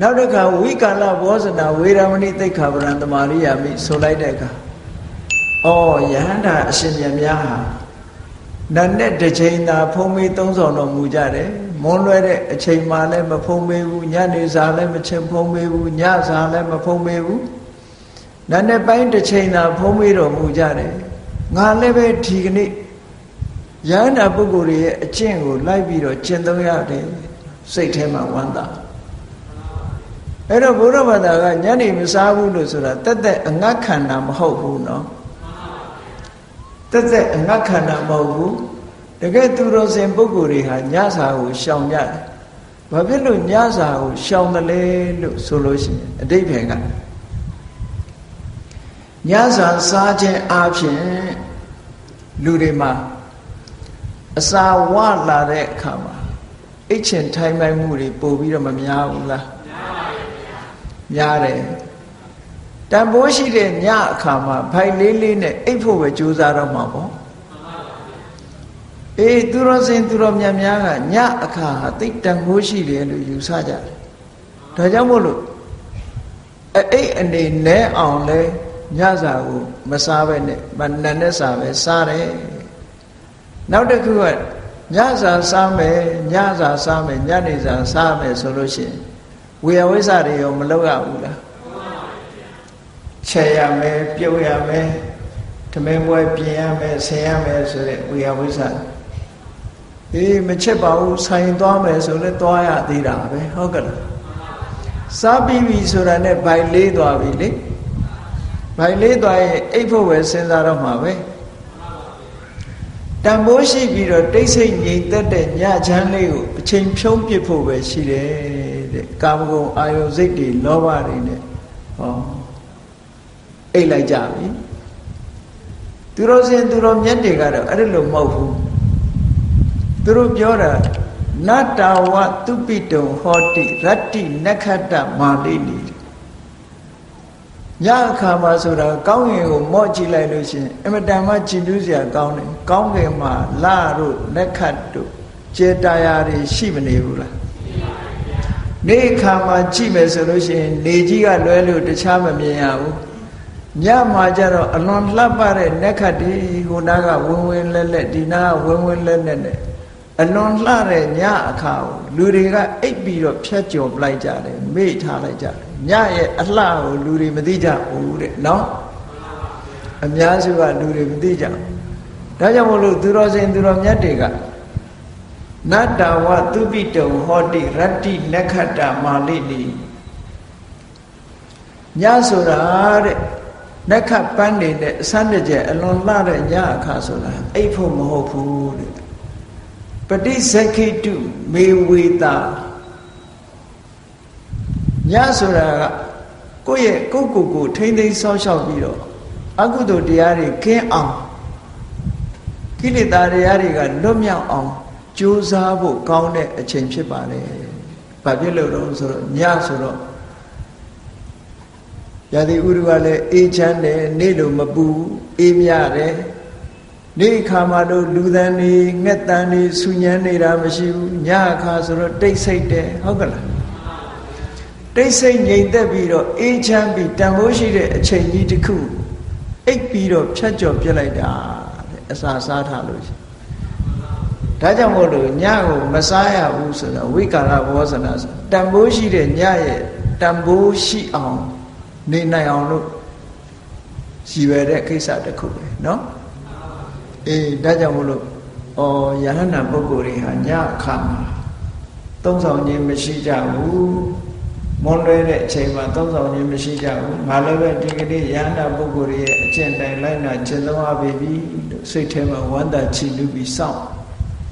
နောက်တစ်ခါဝိကာလဘောဇနာဝေရမဏိသိက္ခာပရံတမာရိယာမိဆိုလိုက်တဲ့အခါအော်ယဟန္တာအရှင်မြတ်များဟာနတ်နဲ့တစ်ချိန်သာဖုံးမေးသုံးဆောင်တော်မူကြတယ်မွန်းလွဲတဲ့အချိန်မှလည်းမဖုံးမေးဘူးညနေစာလည်းမချင်းဖုံးမေးဘူးညစာလည်းမဖုံးမေးဘူးနတ်နဲ့ပိုင်းတစ်ချိန်သာဖုံးမေးတော်မူကြတယ်ငါလည်းပဲဒီကနေ့ယဟန္တာပုဂ္ဂိုလ်ရဲ့အကျင့်ကိုလိုက်ပြီးတော့ကျင့်သုံးရတယ်စိတ်ထဲမှာဝမ်းသာ အဲ့တော့ဘုရားဘာသာကညနေမစားဘူးလို့ဆိုတာတက်တက်အငတ်ခန္ဓာမဟုတ်ဘူးနော်တက်တက်အငတ်ခန္ဓာမဟုတ်ဘူးတကယ်သူတော်စင်ပုဂ္ဂိုလ်တွေဟာညစာကိုရှောင်ကြတယ်ဘာဖြစ်လို့ညစာကိုရှောင်တယ်လဲလို့ဆိုလို့ရှိရင်အတိတ်ဘယ်ကညစာစားခြင်းအပြင်လူတွေမှာအစာဝလာတဲ့အခါမှာအိတ်ချင်ထိုင်ပိုင်မှုတွေပို့ပြီးတော့မများဘူးလား များတယ်တန်ဖိုးရှိတဲ့ညအခါမှာဖိုင်လေးလေးနဲ့အိတ်ဖို့ပဲကြိုးစားတော့မှာပေါ့အေးသူတော်စင်သူတော်မြတ်များကညအခါဟာသိတန်ဖိုးရှိတယ်လို့ယူဆကြတယ်ဒါကြောင့်မို့လို့အိတ်အနေနဲအောင်လဲညစာကိုမစားပဲနဲ့မနက်နဲ့စားပဲစားတယ်နောက်တစ်ခုကညစာစားမယ်ညစာစားမယ်ညနေစာစားမယ်ဆိုလို့ရှိရင် ဝေယဝိဇ္ဇတွေရောမလောက်ရဘူးလားချဲရမယ်ပြုတ်ရမယ်ဓမင်းပွဲပြင်ရမယ်ဆင်ရမယ်ဆိုတဲ့ဝေယဝိဇ္ဇအေးမချက်ပါဘူးဆိုင်သွားမယ်ဆိုလဲသွားရသေးတာပဲဟုတ်ကဲ့လားစားပြီးပြီဆိုတာနဲ့ဗိုင်လေးသွားပြီလေဗိုင်လေးသွားရင်အိတ်ဖို့ပဲစဉ်းစားတော့မှာပဲတန်ဖိုးရှိပြီးတော့တိတ်ဆိတ်ငြိမ်သက်တဲ့ညချမ်းလေးကိုအချိန်ဖြုံးပစ်ဖို့ပဲရှိတယ် တဲ့ကာမဂုဏ်အာယုစိတ်တွေလောဘတွေနဲ့ဟောအိတ်လိုက်ကြပြီသူတော်စင်သူတော်မြတ်တွေကတော့အဲ့လိုမဟုတ်ဘူးသူတို့ပြောတာနတ္တဝတုပိတုံဟောတိရတ္တိနက္ခတ္တမာလိနီညအခါမှာဆိုတာကောင်းငင်ကိုမော့ကြည့်လိုက်လို့ရှိရင်အမတန်မှကြည်နူးစရာကောင်းတယ်ကောင်းငင်မှာလာတို့လက်ခတ်တို့ကျေတာယာတွေရှိမနေဘူးလား နေအခါမှာကြည့်မယ်ဆိုလို့ရှိရင်နေကြီးကလွဲလို့တခြားမမြင်ရဘူးညမှာကျတော့အလွန်လှပတဲ့နက်ခတ်ဒီဟိုနားကဝင်းဝင်းလက်လက်ဒီနားကဝင်းဝင်းလက်လက်နဲ့အလွန်လှတဲ့ညအခါကိုလူတွေကအိပ်ပြီးတော့ဖြတ်ကျော်ပလိုက်ကြတယ်မေ့ထားလိုက်ကြတယ်ညရဲ့အလှကိုလူတွေမသိကြဘူးတဲ့နော်အများစုကလူတွေမသိကြဘူးဒါကြောင့်မို့လို့သူတော်စင်သူတော်မြတ်တွေက နတ္တဝသုပိတုံဟောတိရတ္တိနက္ခတ္တမာလိနိညဆိုတာတဲ့နက္ခပန်းနေတဲ့အစမ်းတကျအလွန်လှတဲ့ညအခါဆိုတာအိပ်ဖို့မဟုတ်ဘူးတဲ့ပฏิဇခိတုမေဝေတာညဆိုတာကကိုယ့်ရဲ့ကိုယ့်ကိုယ်ကိုထိမ့်သိမ်းဆောက်ရှောက်ပြီးတော့အကုသိုလ်တရားတွေကင်းအောင်ကိလေသာတရားတွေကလွတ်မြောက်အောင် ကြိုးစားဖို့ကောင်းတဲ့အချိန်ဖြစ်ပါလေ။ဘာဖြစ်လို့တော့ဆိုတော့ညဆိုတော့ရာသီဥတုကလည်းအေးချမ်းတယ်နေ့လိုမပူအေးမြတယ်နေ့အခါမှာတော့လူသံနေငှက်တန်နေဆူညံနေတာမရှိဘူးညအခါဆိုတော့တိတ်ဆိတ်တယ်ဟုတ်ကလားတိတ်ဆိတ်ငြိမ်သက်ပြီးတော့အေးချမ်းပြီးတန်ဖိုးရှိတဲ့အချိန်ကြီးတစ်ခုအိပ်ပြီးတော့ဖြတ်ကျော်ပြစ်လိုက်တာတဲ့အစာစားထားလို့ရှိ ဒါကြောင့်မို့လို့ညကိုမစားရဘူးဆိုတော့ဝိကာရဘောဇနာဆိုတန်ဖိုးရှိတဲ့ညရဲ့တန်ဖိုးရှိအောင်နေနိုင်အောင်လို့ရည်ရွယ်တဲ့ကိစ္စတစ်ခုပဲเนาะအေးဒါကြောင့်မို့လို့ဩယဟန္တာပုဂ္ဂိုလ်တွေဟာညအခါမှာသုံးဆောင်ခြင်းမရှိကြဘူးမွန်လွဲတဲ့အချိန်မှာသုံးဆောင်ခြင်းမရှိကြဘူးငါလည်းပဲဒီကနေ့ယဟန္တာပုဂ္ဂိုလ်ရဲ့အကျင့်တိုင်းလိုက်နာကျင့်သုံးရပြီလို့စိတ်ထဲမှာဝမ်းသာချီးနူးပြီးစောင့်